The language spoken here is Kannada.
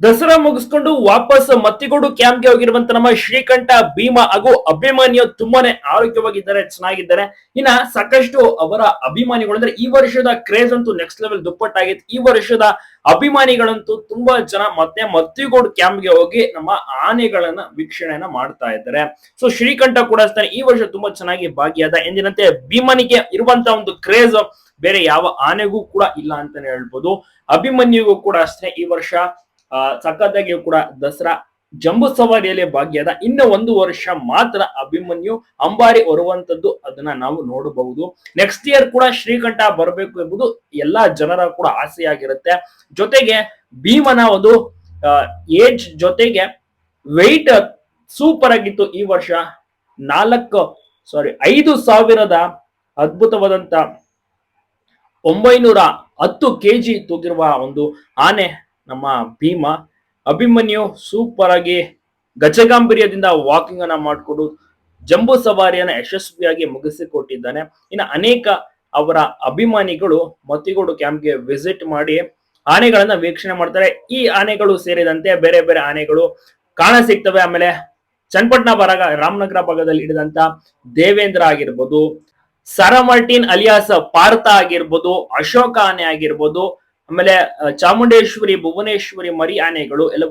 ದಸರಾ ಮುಗಿಸ್ಕೊಂಡು ವಾಪಸ್ ಮತ್ತಿಗೋಡು ಕ್ಯಾಂಪ್ಗೆ ಹೋಗಿರುವಂತ ನಮ್ಮ ಶ್ರೀಕಂಠ, ಭೀಮಾ ಹಾಗೂ ಅಭಿಮಾನಿಯು ತುಂಬಾನೇ ಆರೋಗ್ಯವಾಗಿದ್ದಾರೆ, ಚೆನ್ನಾಗಿದ್ದಾರೆ. ಇನ್ನ ಸಾಕಷ್ಟು ಅವರ ಅಭಿಮಾನಿಗಳು ಅಂದ್ರೆ ಈ ವರ್ಷದ ಕ್ರೇಜ್ ಅಂತೂ ನೆಕ್ಸ್ಟ್ ಲೆವೆಲ್ ದುಪ್ಪಟ್ಟಾಗಿತ್ತು ಈ ವರ್ಷದ ಅಭಿಮಾನಿಗಳಂತೂ ತುಂಬಾ ಜನ ಮತ್ತೆ ಮತ್ತಿಗೋಡು ಕ್ಯಾಂಪ್ಗೆ ಹೋಗಿ ನಮ್ಮ ಆನೆಗಳನ್ನ ವೀಕ್ಷಣೆಯನ್ನ ಮಾಡ್ತಾ ಇದ್ದಾರೆ. ಸೊ ಶ್ರೀಕಂಠ ಕೂಡ ಈ ವರ್ಷ ತುಂಬಾ ಚೆನ್ನಾಗಿ ಭಾಗಿಯಾದ. ಎಂದಿನಂತೆ ಭೀಮನಿಗೆ ಇರುವಂತ ಒಂದು ಕ್ರೇಜ್ ಬೇರೆ ಯಾವ ಆನೆಗೂ ಕೂಡ ಇಲ್ಲ ಅಂತಾನೆ ಹೇಳ್ಬೋದು. ಅಭಿಮನ್ಯುಗೂ ಕೂಡ ಅಷ್ಟೇ ಈ ವರ್ಷ ಆ, ಸಖತ್ತಾಗಿ ಕೂಡ ದಸರಾ ಜಂಬೂ ಭಾಗ್ಯದ ಭಾಗಿಯಾದ ಇನ್ನು ಒಂದು ವರ್ಷ ಮಾತ್ರ ಅಭಿಮನ್ಯು ಅಂಬಾರಿ ಹೊರುವಂತದ್ದು ಅದನ್ನ ನಾವು ನೋಡಬಹುದು. ನೆಕ್ಸ್ಟ್ ಇಯರ್ ಕೂಡ ಶ್ರೀಕಂಠ ಬರಬೇಕು ಎಂಬುದು ಎಲ್ಲಾ ಜನರ ಕೂಡ ಆಸೆಯಾಗಿರುತ್ತೆ. ಜೊತೆಗೆ ಭೀಮನ ಒಂದು ಏಜ್ ಜೊತೆಗೆ ವೆಯ್ಟ್ ಸೂಪರ್ ಆಗಿತ್ತು ಈ ವರ್ಷ. ನಾಲ್ಕು ಸಾರಿ ಐದು ಸಾವಿರದ ಅದ್ಭುತವಾದಂತ ಒಂಬೈನೂರ ಹತ್ತು ಕೆಜಿ ತೂಗಿರುವ ಒಂದು ಆನೆ ನಮ್ಮ ಭೀಮ ಅಭಿಮನ್ಯು ಸೂಪರ್ ಆಗಿ ಗಜಗಾಂಭೀರ್ಯದಿಂದ ವಾಕಿಂಗ್ ಅನ್ನ ಮಾಡಿಕೊಂಡು ಜಂಬೂ ಸವಾರಿಯನ್ನ ಯಶಸ್ವಿಯಾಗಿ ಮುಗಿಸಿಕೊಟ್ಟಿದ್ದಾನೆ. ಇನ್ನು ಅನೇಕ ಅವರ ಅಭಿಮಾನಿಗಳು ಮತ್ತಿಗೋಡು ಕ್ಯಾಂಪ್ಗೆ ವಿಸಿಟ್ ಮಾಡಿ ಆನೆಗಳನ್ನ ವೀಕ್ಷಣೆ ಮಾಡ್ತಾರೆ. ಈ ಆನೆಗಳು ಸೇರಿದಂತೆ ಬೇರೆ ಬೇರೆ ಆನೆಗಳು ಕಾಣ ಸಿಗ್ತವೆ. ಆಮೇಲೆ ಚನ್ನಪಟ್ಟಣ ಬರಗ ರಾಮನಗರ ಭಾಗದಲ್ಲಿ ಹಿಡಿದಂತ ದೇವೇಂದ್ರ ಆಗಿರ್ಬೋದು ಸರ ಮಾರ್ಟಿನ್ ಅಲಿಯಾಸ್ ಪಾರ್ಥ ಆಗಿರ್ಬೋದು, ಅಶೋಕ ಆನೆ ಆಗಿರ್ಬೋದು ಆಮೇಲೆ ಚಾಮುಂಡೇಶ್ವರಿ ಭುವನೇಶ್ವರಿ ಮರಿ ಆನೆಗಳು ಎಲ್ಲ